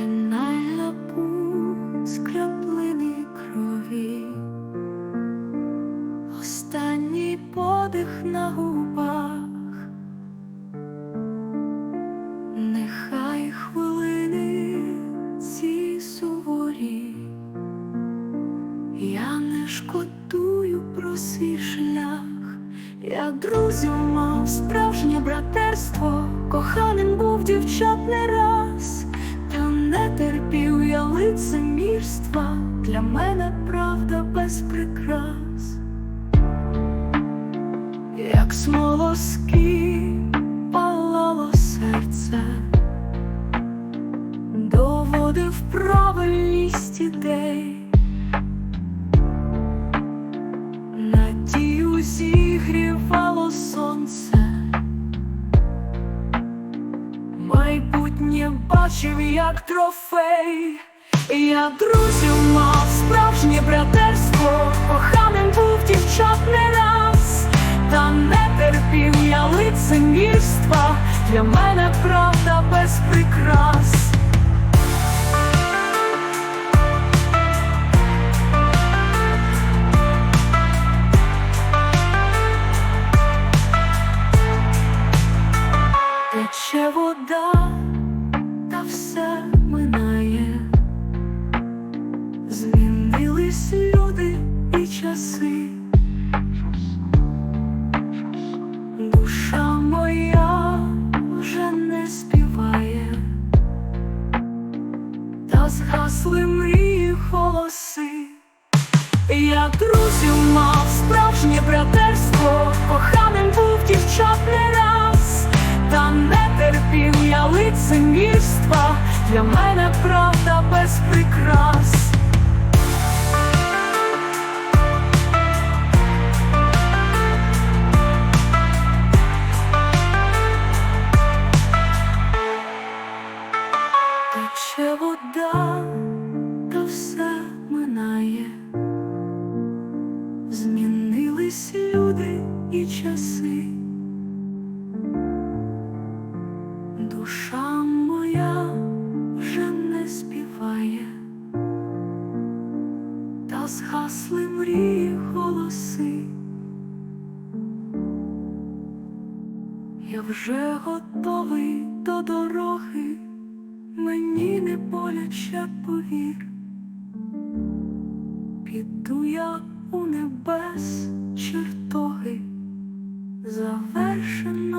Фінальна путь з крові, останній подих на губах, нехай хвилини ці суворі, я не шкодую про свій шлях. Я друзів мав справжнє братерство, коханим був дівчат не раз, лицемірства, для мене правда без прикрас, як смолоски палало серце, доводив правильність ідей. Надію зігрівало сонце, майбутнє бачив як трофей. Я друзів мав справжнє братерство, коханим був дівчат не раз, та не терпів я лицемірства, для мене правда згасли мрії голоси. Я друзів мав справжнє братерство, коханим був дівчат не раз, та не терпів я лицемірства, для мене правда без прикрас. Душа моя вже не співає, та згасли мрії голоси. Я вже готовий до дороги, мені не боляче повір. Піду я у небес чертоги, завершений